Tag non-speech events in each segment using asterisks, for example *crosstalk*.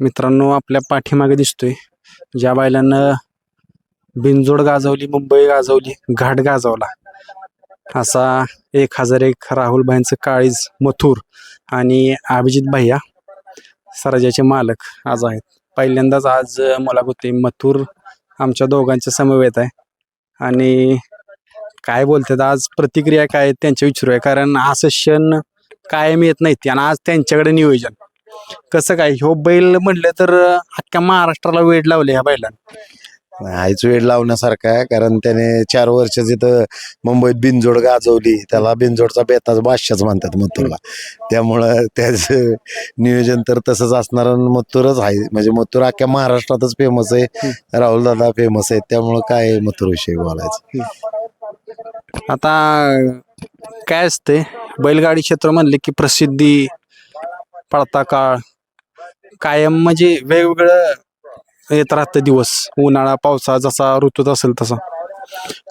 मित्रांनो आपल्या पाठीमागे दिसतोय. ज्या बैलानं बिनजोड गाजवली मुंबई गाजवली घाट गाजवला. असा एक हजार एक राहुलबाईंचं काळीज मथुर आणि अभिजित भैया सराजाचे मालक आज आहेत. पहिल्यांदाच आज मुलाखत आहे मथुर आमच्या दोघांच्या समवेत आहे. आणि काय बोलतात आज प्रतिक्रिया काय त्यांच्या विचारू आहे कारण असं क्षण कायम येत नाहीत आणि आज त्यांच्याकडे नियोजन. कसं काय? ह्यो बैल म्हटलं तर अख्ख्या महाराष्ट्राला वेळ लावले ह्या बैलांना. हायच वेळ लावण्यासारखा आहे कारण त्याने चार वर्ष जिथं मुंबईत बिनजोड गाजवली त्याला बिनजोडचा बेताच बादशाच म्हणतात मथुरला. त्यामुळं त्याचं नियोजन तर तसंच असणार आणि मथुरच आहे. म्हणजे मथुर अख्ख्या महाराष्ट्रातच फेमस आहे राहुल दादा फेमस आहे त्यामुळं काय मथुर विषयी बोलायचं? आता काय असते बैलगाडी क्षेत्र म्हणले की प्रसिद्धी पडता काळ कायम म्हणजे वेगवेगळं येत राहतं दिवस उन्हाळा पावसाळा जसा ऋतूत असेल तसा.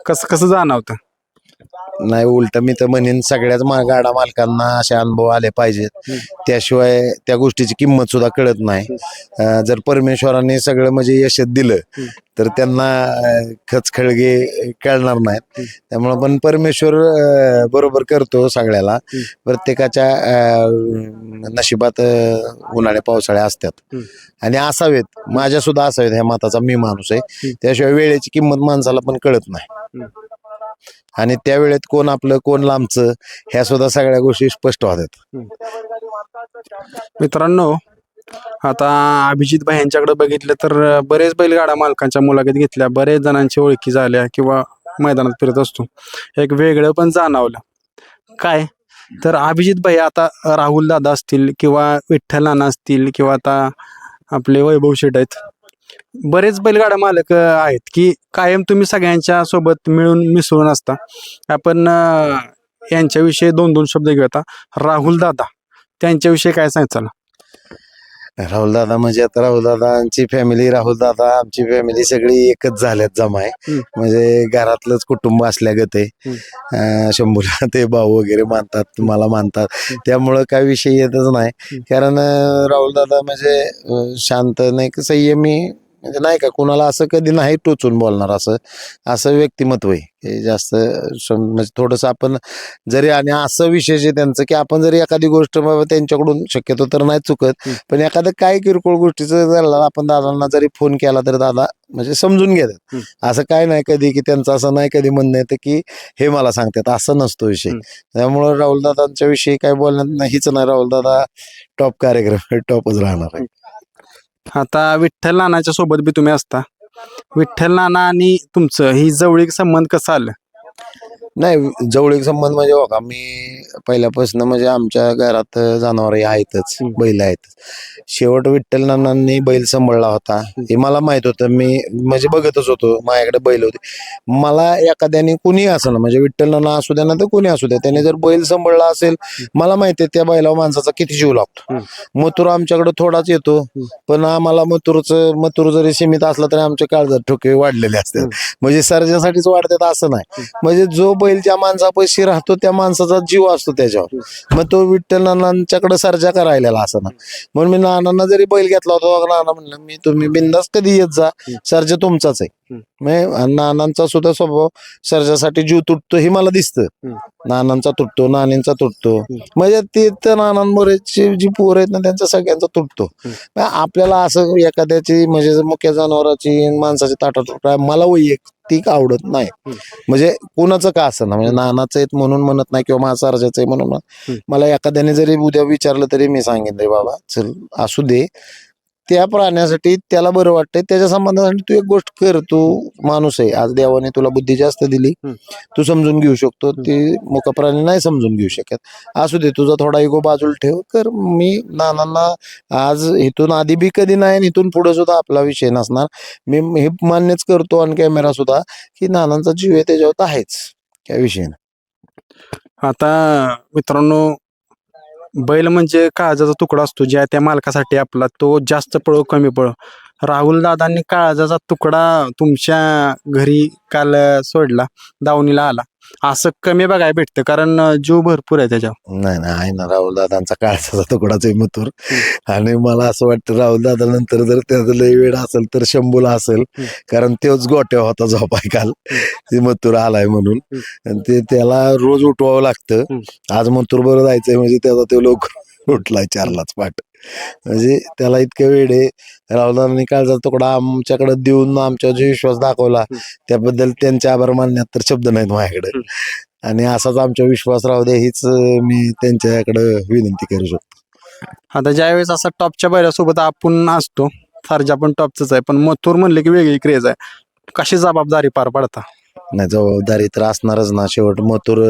कसं कसं जाणवतं? नाही उलट मी तर म्हणेन सगळ्याच मा- गाडा मालकांना असे अनुभव आले पाहिजेत. त्याशिवाय त्या गोष्टीची किंमत सुद्धा कळत नाही. अं, जर परमेश्वराने सगळं म्हणजे यश दिलं तर त्यांना अं, खचखळगे कळणार नाहीत. त्यामुळं पण परमेश्वर अं, बरोबर करतो सगळ्याला. प्रत्येकाच्या अं, नशिबात अं, उन्हाळे पावसाळे असतात. आणि असावेत. माझ्या सुद्धा असावेत ह्या माताचा मी माणूस आहे. त्याशिवाय वेळेची किंमत माणसाला पण कळत नाही. आणि त्यावेळेत कोण आपलं कोण लांबचं ह्या सुद्धा सगळ्या गोष्टी स्पष्ट होतात मित्रांनो आता अभिजित भाई यांच्याकडे बघितलं तर बरेच बैलगाडा मालकांच्या मुलाखत घेतल्या. बरेच जणांची ओळखी झाल्या किंवा मैदानात फिरत असतो. एक वेगळं पण जाणवलं. काय? तर अभिजित भाई आता राहुल दादा असतील किंवा विठ्ठल नाना असतील किंवा आता आपले वैभव शेठ आहेत. बरेच बैलगाडा मालक अं, आहेत की कायम तुम्ही सगळ्यांच्या सोबत मिळून मिसळून असता. आपण अं, यांच्याविषयी दोन दोन शब्द घेऊ आता राहुल दादा त्यांच्याविषयी काय सांगायचं राहुल दादा म्हणजे आता राहुल दादांची फॅमिली राहुल दादा आमची फॅमिली सगळी एकच झाल्यात जमाय हम्म. म्हणजे घरातलंच कुटुंब असल्यागत आहे. अं, शंभूला ते भाऊ वगैरे मानतात मला मानतात. त्यामुळं काय विषय येतच नाही. कारण अं, राहुल दादा म्हणजे अं, शांत नाही का संयमी म्हणजे नाही का कुणाला असं कधी नाही टोचून बोलणार असं असं व्यक्तिमत्व आहे. जास्त म्हणजे थोडंसं आपण जरी आणि असं विशेष आहे त्यांचं की आपण जरी एखादी गोष्ट बाबा त्यांच्याकडून शक्यतो तर नाही चुकत पण एखादं काय किरकोळ गोष्टीचं झालं आपण दादांना जरी फोन केला तर दादा म्हणजे समजून घेतात. असं काय नाही कधी की त्यांचं असं नाही कधी म्हणणं येतं की हे मला सांगतात असं नसतो विषय. त्यामुळं राहुल दादांच्या विषयी काय बोलण्यात नाहीच नाही राहुल दादा टॉप कार्यक्रम *laughs* टॉपच राहणार आहे. आता विठ्ठल नानाच्या सोबत बी तुम्ही असता. विठ्ठल नाना आणि तुमचं ही जवळीक संबंध कसा आलं? नाही जवळीक संबंध म्हणजे बघा मी पहिल्यापासून म्हणजे आमच्या घरात जनावर आहेतच. बैल आहेत. शेवट विठ्ठल नानांनी बैल सांभाळला होता. हे मला माहीत होतं मी म्हणजे बघतच होतो माझ्याकडे बैल होते. मला एखाद्याने कुणी असं ना म्हणजे विठ्ठल नाना असू द्या ना तर कुणी असू द्या त्याने जर बैल सांभाळला असेल मला माहिती आहे त्या बैलावर माणसाचा किती जीव लागतो. मथुर आमच्याकडे थोडाच येतो पण आम्हाला मथुरचं मथुर जरी सीमित असला तरी आमच्या काळजात ठोके वाढलेले असतात. म्हणजे सर्जासाठीच वाढतात असं नाही. म्हणजे जो बैल ज्या माणसापाशी राहतो त्या माणसाचा जीव असतो त्याच्यावर. मग तो विठ्ठल नानांच्याकडे सर्जा करायला असं ना म्हणून मी नानांना जरी बैल घेतला होता नाना म्हणलं मी तुम्ही बिंदास कधी येत जा सर्जा तुमचाच आहे. नानांचा सुद्धा स्वभाव सर्जासाठी जीव तुटतो हे मला दिसतं. नानांचा तुटतो नानींचा तुटतो. म्हणजे ते त्या नानांबरोबरची जी पोर आहेत ना त्यांचा सगळ्यांचा तुटतो. आपल्याला असं एखाद्याची म्हणजे मुख्य जनावराची माणसाची ताटा मला वैयक्तिक आवडत नाही. म्हणजे कुणाचं का असं ना म्हणजे नानाचं आहेत म्हणून म्हणत नाही किंवा माझा अर्जाचं आहे म्हणून. मला एखाद्याने जरी उद्या विचारलं तरी मी सांगेन रे बाबा चल असू दे. त्या प्राण्यासाठी त्याला बरं वाटतंय. त्याच्या संबंधासाठी तू एक गोष्ट कर. तू माणूस आहे. आज देवाने तुला बुद्धी जास्त दिली. तू समजून घेऊ शकतो. ती मुक प्राणी नाही समजून घेऊ शकत. असू दे तुझा थोडा इगो बाजूला ठेव. तर मी नानांना आज इथून आधी बी कधी नाही आणि इथून पुढे सुद्धा आपला विषय नसणार. मी हे मान्यच करतो ऑन कॅमेरा सुद्धा की नानांचा जीव आहे त्याच्यावर आहेच. काय विषय नाही. आता मित्रांनो बैल म्हणजे काळजाचा तुकडा असतो ज्या त्या मालकासाठी आपला तो जास्त पळो कमी पळो. राहुल दादांनी काळजाचा तुकडा तुमच्या घरी काल सोडला दावणीला आला. असं कमी बघायला भेटतं कारण अं, जीव भरपूर आहे त्याच्यावर. नाही नाही आहे ना राहुल दादांचा काळचा तुकडाच आहे मथुर. आणि मला असं वाटतं राहुल दादा नंतर जर त्याचा लय वेळ असेल तर शंभूला असेल हम्म. कारण तोच गोट्या होता झोपाय काल. ते मथुर आलाय म्हणून. आणि ते त्याला रोज उठवावं लागतं. हम्म. आज मथुर बरं जायचंय म्हणजे त्याचा तो लोक उठलाय चारलाच पाठ. म्हणजे त्याला इतकं वेळ आहे. राहुल दादांनी काळचा तुकडा आमच्याकडे देऊन आमच्यावर जो विश्वास दाखवला त्याबद्दल त्यांचे आभार मानण्यात तर शब्द नाहीत माझ्याकडे. आणि असाच आमचा विश्वास राहू दे हीच मी त्यांच्याकडे विनंती करू शकतो. आता ज्यावेळेस असा टॉपच्या बैलासोबत आपण असतो फारजा पण टॉपच आहे पण मथुर म्हणले की वेगळी क्रेज आहे. कशी जबाबदारी पार पाडता? नाही जबाबदारी तर असणारच ना. शेवट मथुर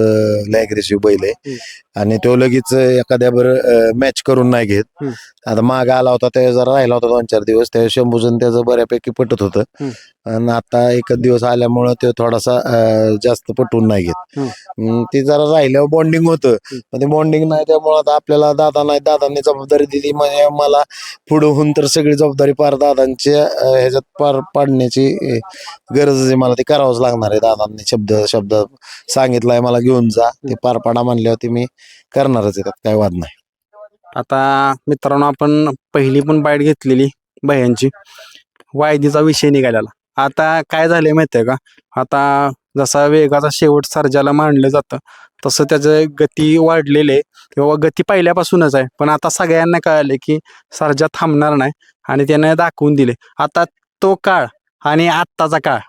अग्रेसिव्ह बैल आहे. आणि तो लगेच एखाद्या बरं मॅच करून नाही घेत. आता माग आला होता ते जरा राहिला होता दोन चार दिवस. त्या शंभूजन त्याचं बऱ्यापैकी पटत होतं. आणि आता एकच दिवस आल्यामुळं ते थोडासा जास्त पटवून नाही घेत. ते जरा राहिल्यावर बॉन्डिंग होतं. पण ते बॉन्डिंग नाही त्यामुळे आता आपल्याला दादा नाही दादांनी जबाबदारी दिली. म्हणजे मला पुढे होऊन तर सगळी जबाबदारी पार दादांच्या ह्याच्यात पार पाडण्याची गरज आहे. मला ते करावंच लागणार आहे. दादांनी शब्द शब्द सांगितलाय मला घेऊन जा. ते पार पाडा म्हणल्यावरती मी करणारच येतात काय वाद नाही. आता मित्रांनो आपण पहिली पण बाईट घेतलेली भयांची वायदीचा विषय निघालेला. आता काय झालंय माहितीये का? आता जसा वेगाचा शेवट सर्जाला मांडलं जातं तसं त्याचं गती वाढलेले आहे. किंवा गती पहिल्यापासूनच आहे. पण आता सगळ्यांना कळाले की सर्जा थांबणार नाही आणि त्याने दाखवून दिले. आता तो काळ आणि आत्ताचा काळ.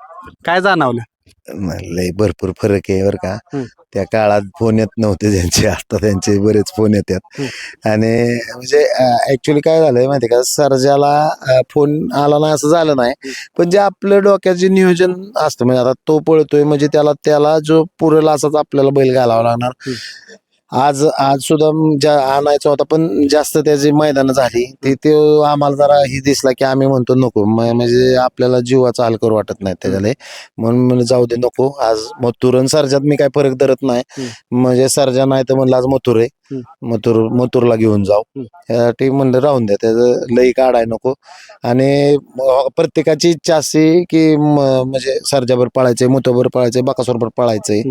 काय जाणवलं? लय भरपूर फरक आहे बरं का. त्या काळात फोन येत नव्हते ज्यांचे आता त्यांचे बरेच फोन येतात. आणि म्हणजे ऍक्च्युली काय झालंय माहिती का? सर्जाला फोन आला नाही असं झालं नाही. पण जे आपलं डोक्यात जे नियोजन असतं म्हणजे आता तो पळतोय म्हणजे त्याला त्याला जो पुरेल असाच आपल्याला बैल घालावा लागणार. आज आज सुद्धा ज्या आणायचा होता पण जास्त त्याची मैदानं झाली ते ते आम्हाला जरा ही दिसला की आम्ही म्हणतो नको. म्हणजे आपल्याला जीवाचा हाल करू वाटत नाही त्याच्याला. म्हणून जाऊ दे नको. आज मथुर आणि सर्जात मी काय फरक धरत नाही. म्हणजे सर्जा नाही तर म्हणलं आज मथुर आहे. मथुर मथुरला घेऊन जाऊ. त्यासाठी म्हणलं राहून द्या त्याचं लई काढाय नको. आणि प्रत्येकाची इच्छा असते की म्हणजे सर्जाभर पळायचंय मुतोबर पळायचंय बाकासोरभर पळायचंय.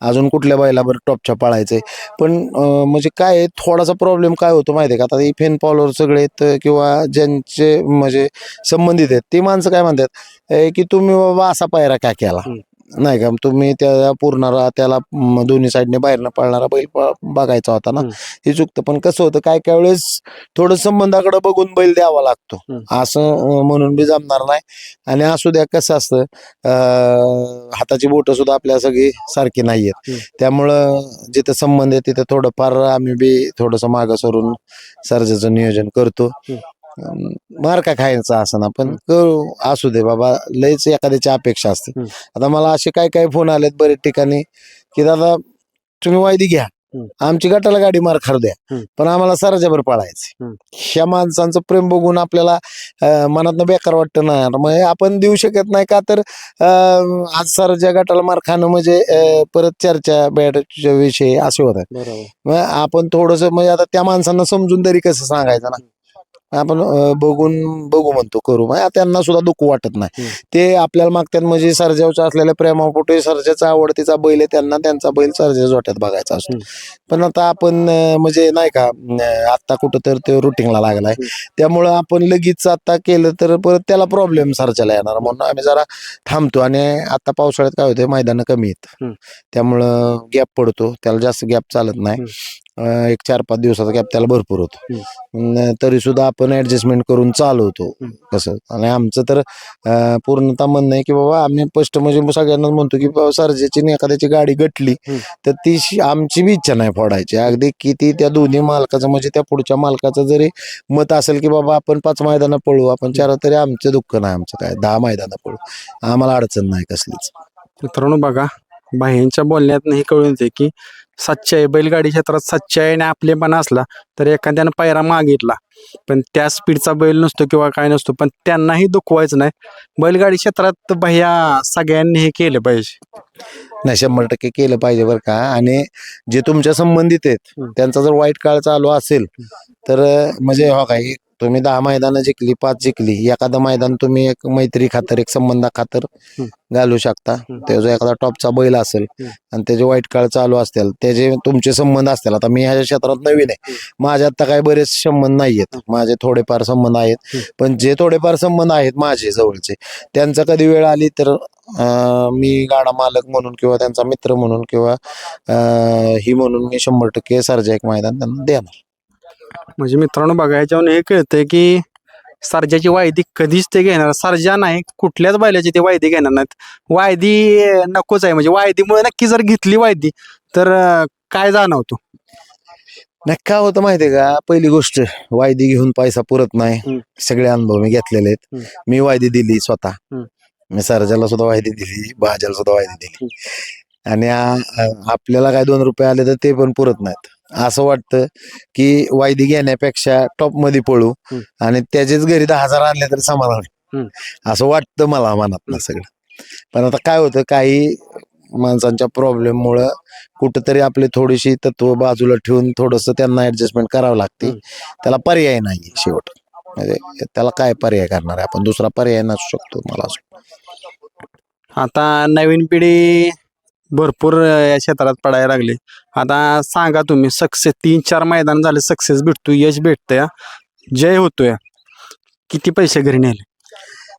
अजून कुठल्या बैलाभर टॉपच्या पळायचंय. पण म्हणजे काय थोडासा प्रॉब्लेम काय होतो माहितीये का? आता फेन फॉलोअर सगळे किंवा ज्यांचे म्हणजे संबंधित आहेत ती माणसं काय म्हणतात "ए, की तुम्ही बाबा असा पायरा का केला? नाही का? तुम्ही त्या पूर्ण त्याला म, दोन्ही साईडने बाहेरनं पळणारा बैल प- बघायचा होता ना? हम्म. हे चुकतं. पण कसं होतं काय काय वेळेस थोडं संबंधाकडे बघून बैल द्यावा लागतो. हम्म. असं अं, म्हणून बी जमणार नाही. आणि असू द्या कसं असतं अं, हाताची बोटं सुद्धा आपल्या सगळी सारखी नाहीयेत हम्म. त्यामुळं जिथं संबंध आहे तिथं थोडंफार आम्ही बी थोडंसं मागं सरून सर्जाचं नियोजन करतो. अं, मार का खायचा असं ना पण करू असू दे बाबा लयच एखाद्याची अपेक्षा असते. आता मला असे काय काय फोन आलेत बरेच ठिकाणी की दादा तुम्ही वायदी घ्या. आमची गटाला गाडी मार खार द्या. पण आम्हाला सरजाभर पळायचे. ह्या माणसांचं प्रेम बघून आपल्याला मनात बेकार वाटतं ना. मग आपण देऊ शकत नाही का? तर आज सरच्या गटाला मार खाणं म्हणजे परत चर्चा बॅटच्या विषयी असे होतात मग आपण थोडस म्हणजे आता त्या माणसांना समजून तरी कसं सांगायचं ना? आपण बघून बघू म्हणतो करू. मग त्यांना सुद्धा दुःख वाटत नाही. ते आपल्याला मागतात म्हणजे सर्जावच्या असलेल्या प्रेमापोटी सर्जाचा आवडतीचा बैल आहे त्यांना त्यांचा बैल सर्जा जोट्यात बघायचा असतो. पण आता आपण म्हणजे नाही का अं, आता कुठं तर ते रुटीनला लागलाय. त्यामुळं आपण लगेच आता केलं तर परत त्याला प्रॉब्लेम सर्जाला येणार. म्हणून आम्ही जरा थांबतो आणि आता पावसाळ्यात काय होतं मैदानं कमी आहेत. त्यामुळं गॅप पडतो. त्याला जास्त गॅप चालत नाही. एक चार पाच दिवसाचा गॅप त्याला भरपूर होतो. तरी सुद्धा आपण ऍडजस्टमेंट करून चालवतो. कसं आणि आमचं तर अं, पूर्णतः म्हणणं आहे की बाबा आम्ही स्पष्ट म्हणजे सगळ्यांना म्हणतो की बाबा सर्जेची आणि एखाद्याची गाडी गटली. तर ती शी- आमची बी इच्छा नाही फोडायची. अगदी किती त्या दोन्ही मालकाचं म्हणजे त्या पुढच्या मालकाचं जरी मत असेल की बाबा आपण पाच मैदानं पळू आपण चार तरी आमचं दुःख नाही आमचं काय दहा मैदानं पळू. आम्हाला अडचण नाही कसलीच. मित्रांनो बघा बाह्यांच्या बोलण्यात हे कळून येते की सच्चाई बैलगाडी क्षेत्रात सच्चाई आणि आपलेपणा असला तर एखाद्यानं पायरा मागितला. पण त्या स्पीडचा बैल नसतो किंवा काय नसतो पण त्यांनाही दुखवायचं नाही. बैलगाडी क्षेत्रात भैया सगळ्यांनी हे केलं पाहिजे. नाही शंभर टक्के केलं पाहिजे बरं का. आणि जे तुमच्या संबंधित आहेत. त्यांचा जर वाईट काळ चालू असेल तर म्हणजे हो काय तुम्ही दहा मैदानं जिंकली पाच जिंकली. एखादं मैदान तुम्ही एक मैत्री खातर एक संबंधा खातर. घालू शकता. त्याचा एखादा टॉपचा बैल असेल. आणि त्याचे वाईट काळ चालू असतील त्याचे तुमचे संबंध असतील. आता मी ह्या क्षेत्रात नवीन आहे. माझ्या आता काही बरेच संबंध नाहीयेत. माझे थोडेफार संबंध आहेत. पण जे थोडेफार संबंध आहेत माझे जवळचे त्यांचा कधी वेळ आली तर मी गाडा मालक म्हणून किंवा त्यांचा मित्र म्हणून किंवा ही म्हणून मी शंभर टक्के सर्जा एक मैदान त्यांना देणार. म्हणजे मित्रांनो बघा याच्यावरून हे कळतंय की सर्जाची वायदी कधीच ते घेणार सर्जा नाही कुठल्याच बैलाची ते वायदी घेणार नाहीत. वायदी नकोच आहे. म्हणजे वायदीमुळे नक्की जर घेतली वायदी तर काय जाणवतो? नाही काय होतं माहितीये का? पहिली गोष्ट वायदी घेऊन पैसा पुरत नाही. सगळे अनुभव मी घेतलेले आहेत. मी वायदी दिली स्वतः. मी सरजाला सुद्धा वायदी दिली भाज्याला सुद्धा वायदी दिली. आणि आपल्याला काय दोन रुपये आले तर ते पण पुरत नाहीत. असं वाटतं की वायदी घेण्यापेक्षा टॉपमध्ये पळू हम्म. आणि त्याचेच घरी दहा हजार आणले तरी समाधान. असं वाटतं मला मनात सगळं पण आता काय होतं काही माणसांच्या प्रॉब्लेम मुळे कुठंतरी आपली थोडीशी तत्व बाजूला ठेवून थोडस त्यांना ऍडजस्टमेंट करावं लागते हम्म. त्याला पर्याय नाही शेवट म्हणजे त्याला काय पर्याय करणार आहे आपण दुसरा पर्याय नसू शकतो मला असं वाटतं. आता नवीन पिढी भरपूर या क्षेत्रात पडायला लागले. आता सांगा तुम्ही सक्सेस तीन चार मैदान झाले सक्सेस भेटतो यश भेटतंय जय होतोय. किती पैसे घरी नेले?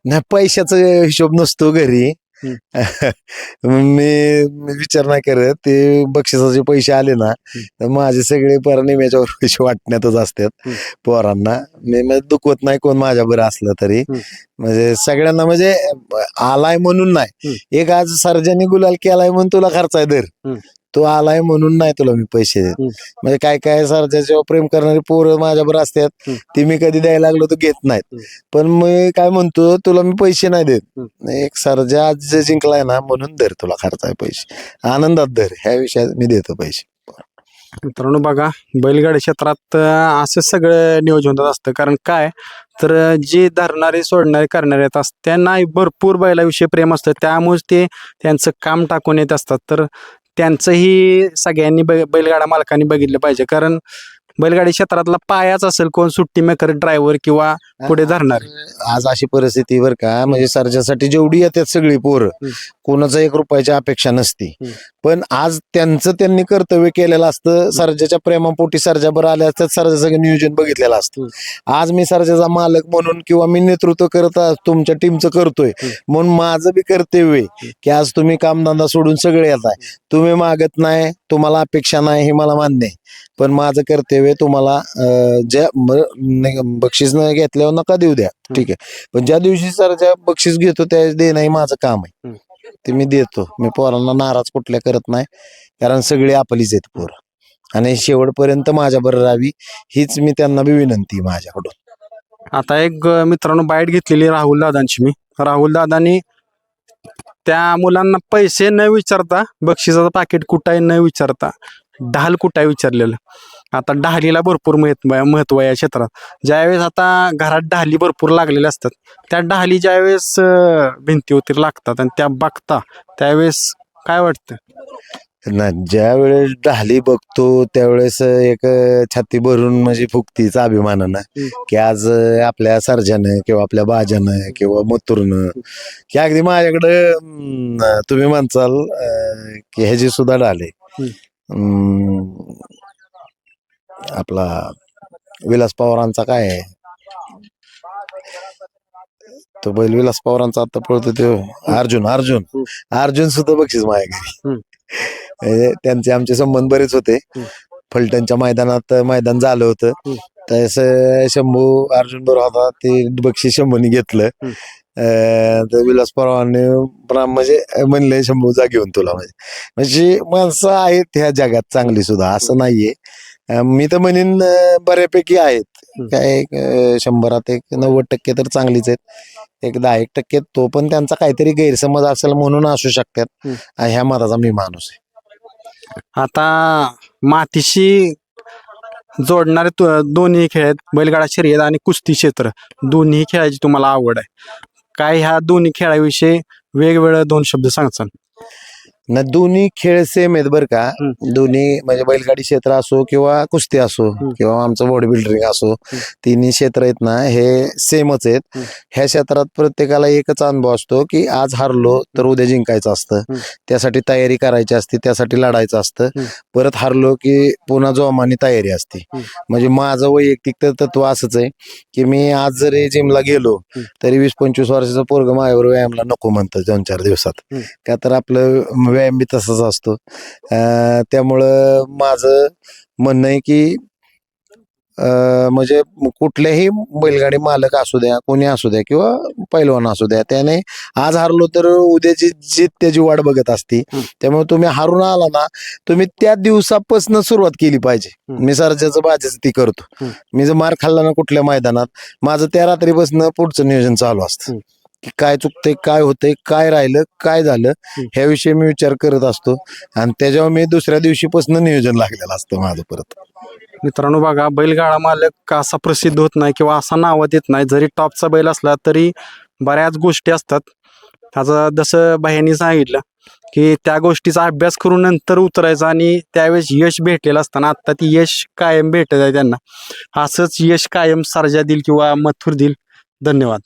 नाही पैशाचा हिशोब नसतो घरी. *laughs* मी मी विचार नाही करत. ते बक्षिसाचे पैसे आले ना तर माझे सगळे पर निम्याच्यावर पैसे वाटण्यातच असतात. पोरांना. मी म्हणजे दुखवत नाही कोण माझ्या बरं असलं तरी. म्हणजे सगळ्यांना म्हणजे आलाय म्हणून नाही. एक आज सर्जनी गुलाल केलाय म्हणून तुला खर्च आहे दर. तो आलाय म्हणून नाही तुला मी पैसे देत. म्हणजे काय काय सर्जाच्यावर प्रेम करणारी पोरं माझ्यावर असतात. ती मी कधी द्यायला लागलो तर घेत नाहीत. पण मी काय म्हणतो तुला मी पैसे नाही देत. एक सर्जा आज जे जिंकलाय ना म्हणून दर तुला खर्च आहे पैसे. आनंदात दर ह्या विषयात मी देतो पैसे. मित्रांनो बघा बैलगाडी क्षेत्रात असं सगळं नियोजन होत असतं. कारण काय? तर जे धरणारे सोडणारे करणारे येत असतात त्यांना भरपूर बैलाविषयी प्रेम असतं. त्यामुळेच ते त्यांचं काम टाकून येत असतात. तर त्यांचंही सगळ्यांनी बै बैलगाडा मालकांनी बघितलं पाहिजे. कारण बैलगाडी क्षेत्रातला पायाच असेल कोण सुट्टी मेकर ड्रायव्हर किंवा पुढे धरणार? आज अशी परिस्थिती बर का म्हणजे सर्जासाठी जेवढी येतात सगळी पोरं. कोणाचं एक रुपयाची अपेक्षा नसती. पण आज त्यांचं त्यांनी कर्तव्य केलेलं असतं सर्जाच्या प्रेमापोटी सर्जाबर आले असतात सर्जाचं सगळं नियोजन बघितलेलं असतं. आज मी सर्जाचा मालक म्हणून किंवा मी नेतृत्व करत तुमच्या टीमचं करतोय म्हणून माझं बी कर्तव्य की आज तुम्ही कामधंदा सोडून सगळे येत आहे तुम्ही मागत नाही तुम्हाला अपेक्षा नाही हे मला मान्य आहे. पण माझं कर्तव्य तुम्हाला अं, ज्या बक्षीस न घेतल्यावर नका देऊ द्या. ठीक आहे. पण ज्या दिवशी सर ज्या बक्षीस घेतो त्या देणं हे माझं काम आहे. ते मी देतो. मी पोरांना नाराज कुठल्या करत नाही. कारण सगळे आपलीच आहेत पोरं. आणि शेवटपर्यंत माझ्या बरोबर राहावी हीच मी त्यांना बी विनंती माझ्याकडून. आता एक मित्रांनो बाईट घेतलेली राहुल दादांची मी. राहुल दादांनी त्या मुलांना पैसे न विचारता बक्षिसाचं पाकिट कुठं आहे न विचारता ढाल कुठं आहे विचारलेलं. आता ढालीला भरपूर महत्त्व महत्त्व आहे या क्षेत्रात. ज्यावेळेस आता घरात ढाली भरपूर लागलेल्या असतात त्या ढाली ज्यावेळेस भिंतीवरती लागतात आणि त्या बघता त्यावेळेस काय वाटतं? ना ज्या वेळेस ढाली बघतो त्यावेळेस एक छाती भरून म्हणजे फुकतीच अभिमानानं. की आज आपल्या सर्जानं किंवा आपल्या बाजानं किंवा मथुरनं की अगदी माझ्याकडे तुम्ही म्हणचाल की ह्याची सुद्धा ढाले आपला विलास पवारांचा काय आहे? तो बैल विलास पवारांचा आता पळतो तो. अर्जुन अर्जुन. अर्जुन सुद्धा बक्षीस माझ्या घरी म्हणजे त्यांचे आमचे संबंध बरेच होते. फलटणच्या मैदानात मैदान झालं होतं. तसं शंभू अर्जुन बरोबर होता ते बक्षीस शंभूने घेतलं. तर विलास पवारांनी म्हणजे म्हणले शंभू जा घेऊन तुला. म्हणजे म्हणजे माणसं आहेत ह्या जगात चांगली सुद्धा. असं नाहीये. मी तर म्हणेन बऱ्यापैकी आहेत. काय अं, शंभरात एक नव्वद टक्के तर चांगलीच आहेत. एक दहा एक टक्के तो पण त्यांचा काहीतरी गैरसमज असेल म्हणून असू शकतात. हम्म. आणि ह्या मताचा मी माणूस आहे. आता मातीशी जोडणारे तु- दोन्ही खेळ आहेत. बैलगाडा शर्यत आणि कुस्ती क्षेत्र. दोन्ही खेळाची तुम्हाला आवड आहे. काय ह्या दोन्ही खेळाविषयी वेगवेगळे दोन शब्द सांगचाल ना दोन्ही खेळ सेम आहेत बरं का. दोन्ही म्हणजे बैलगाडी क्षेत्र असो किंवा कुस्ती असो. किंवा आमचं बॉडी बिल्डरिंग असो तिन्ही क्षेत्र आहेत ना हे सेमच आहेत. ह्या क्षेत्रात प्रत्येकाला एकच अनुभव असतो की आज हारलो तर उद्या जिंकायचं असतं. त्यासाठी तयारी करायची असते त्यासाठी लढायचं असतं. परत हारलो की पुन्हा जोमानी तयारी असते. म्हणजे माझं वैयक्तिक तर तत्व असंच आहे की मी आज जरी जिमला गेलो. तरी वीस पंचवीस वर्षाचा पोरग माझ्यावर व्यायामला नको म्हणतं दोन चार दिवसात. का तर आपलं व्यायाम बी तसाच असतो त्यामुळं माझं म्हणणं आहे की म्हणजे कुठल्याही बैलगाडी मालक असू द्या कोणी असू द्या किंवा पैलवान असू द्या त्याने आज हारलो तर उद्याची जीत त्याची वाट बघत असती. त्यामुळे तुम्ही हारून आला ना तुम्ही त्या दिवसापासून सुरुवात केली पाहिजे. मी सरच्याचं बाजेचं ती करतो. मी जर मार खाल्ला ना कुठल्या मैदानात माझं त्या रात्रीपासून पुढचं नियोजन चालू असतं. की काय चुकतंय काय होतंय काय राहिलं काय झालं. ह्याविषयी मी विचार करत असतो. आणि त्याच्यावर मी दुसऱ्या दिवशीपासून नियोजन लागलेलं असतं माझं परत. मित्रांनो बघा बैलगाडा मालक असा प्रसिद्ध होत नाही किंवा असा नावात येत नाही. जरी टॉपचा बैल असला तरी बऱ्याच गोष्टी असतात. आता जसं बाह्यांनी सांगितलं की त्या गोष्टीचा अभ्यास करून नंतर उतरायचा आणि त्यावेळेस यश भेटलेलं असताना आता ती यश कायम भेटत आहे त्यांना. असंच यश कायम सर्जा देईल किंवा मथुर देईल. धन्यवाद.